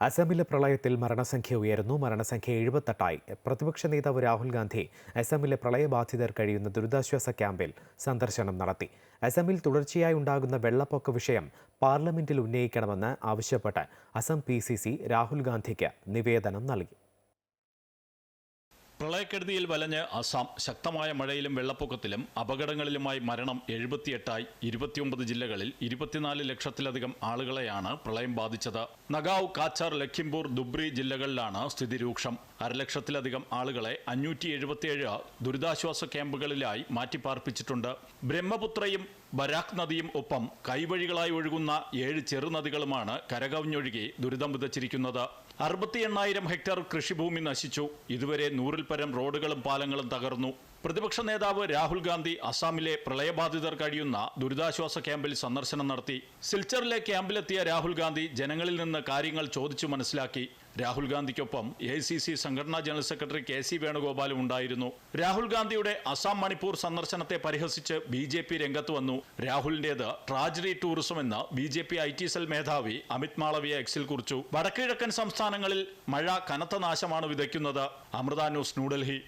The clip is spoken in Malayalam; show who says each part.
Speaker 1: അസമിലെ പ്രളയത്തിൽ മരണസംഖ്യ ഉയരുന്നു. മരണസംഖ്യ എഴുപത്തെട്ടായി. പ്രതിപക്ഷ നേതാവ് രാഹുൽ ഗാന്ധി അസമിലെ പ്രളയബാധിതർ കഴിയുന്ന ദുരിതാശ്വാസ ക്യാമ്പിൽ സന്ദർശനം നടത്തി. അസമിൽ തുടർച്ചയായി ഉണ്ടാകുന്ന വെള്ളപ്പൊക്ക വിഷയം പാർലമെന്റിൽ ഉന്നയിക്കണമെന്ന് ആവശ്യപ്പെട്ട് അസം പി രാഹുൽ ഗാന്ധിക്ക് നിവേദനം നൽകി.
Speaker 2: പ്രളയക്കെടുതിയിൽ വലഞ്ഞ് അസം ശക്തമായ മഴയിലും വെള്ളപ്പൊക്കത്തിലും അപകടങ്ങളിലുമായി മരണം എഴുപത്തിയെട്ടായി ഇരുപത്തിയൊമ്പത് ജില്ലകളിൽ ഇരുപത്തിനാല് ലക്ഷത്തിലധികം ആളുകളെയാണ് പ്രളയം ബാധിച്ചത്. നഗാവ് കാച്ചാർ ലഖിംപൂർ ദുബ്രി ജില്ലകളിലാണ് സ്ഥിതി രൂക്ഷം. അരലക്ഷത്തിലധികം ആളുകളെ അഞ്ഞൂറ്റി എഴുപത്തിയേഴ് ദുരിതാശ്വാസ ക്യാമ്പുകളിലായി മാറ്റിപ്പാർപ്പിച്ചിട്ടുണ്ട്. ബ്രഹ്മപുത്രയും ബരാക് നദിയും ഒപ്പം കൈവഴികളായി ഒഴുകുന്ന ഏഴ് ചെറുനദികളുമാണ് കരകവിഞ്ഞൊഴുകി ദുരിതം വിതച്ചിരിക്കുന്നത്. അറുപത്തി എണ്ണായിരം ഹെക്ടർ കൃഷിഭൂമി നശിച്ചു. ഇതുവരെ നൂറിൽ പരം റോഡുകളും പാലങ്ങളും തകർന്നു പ്രതിപക്ഷ നേതാവ് രാഹുൽ ഗാന്ധി അസാമിലെ പ്രളയബാധിതർ കഴിയുന്ന ദുരിതാശ്വാസ ക്യാമ്പിൽ സന്ദർശനം നടത്തി. സിൽച്ചറിലെ ക്യാമ്പിലെത്തിയ രാഹുൽ ഗാന്ധി ജനങ്ങളിൽ നിന്ന് കാര്യങ്ങൾ ചോദിച്ചു മനസ്സിലാക്കി. രാഹുൽ ഗാന്ധിക്കൊപ്പം എ സി സി സംഘടനാ ജനറൽ സെക്രട്ടറി കെ സി വേണുഗോപാലും ഉണ്ടായിരുന്നു. രാഹുൽ ഗാന്ധിയുടെ അസാം മണിപ്പൂർ സന്ദർശനത്തെ പരിഹസിച്ച് ബി ജെ പി രംഗത്ത് വന്നു. രാഹുലിന്റേത് ട്രാജഡി ടൂറിസം എന്ന് B J P I T cell മേധാവി അമിത് മാളവിയ എക്സിൽ കുറിച്ചു. വടക്കിഴക്കൻ സംസ്ഥാനങ്ങളിൽ മഴ കനത്ത നാശമാണ് വിതയ്ക്കുന്നത്. അമൃത ന്യൂസ് ന്യൂഡൽഹി.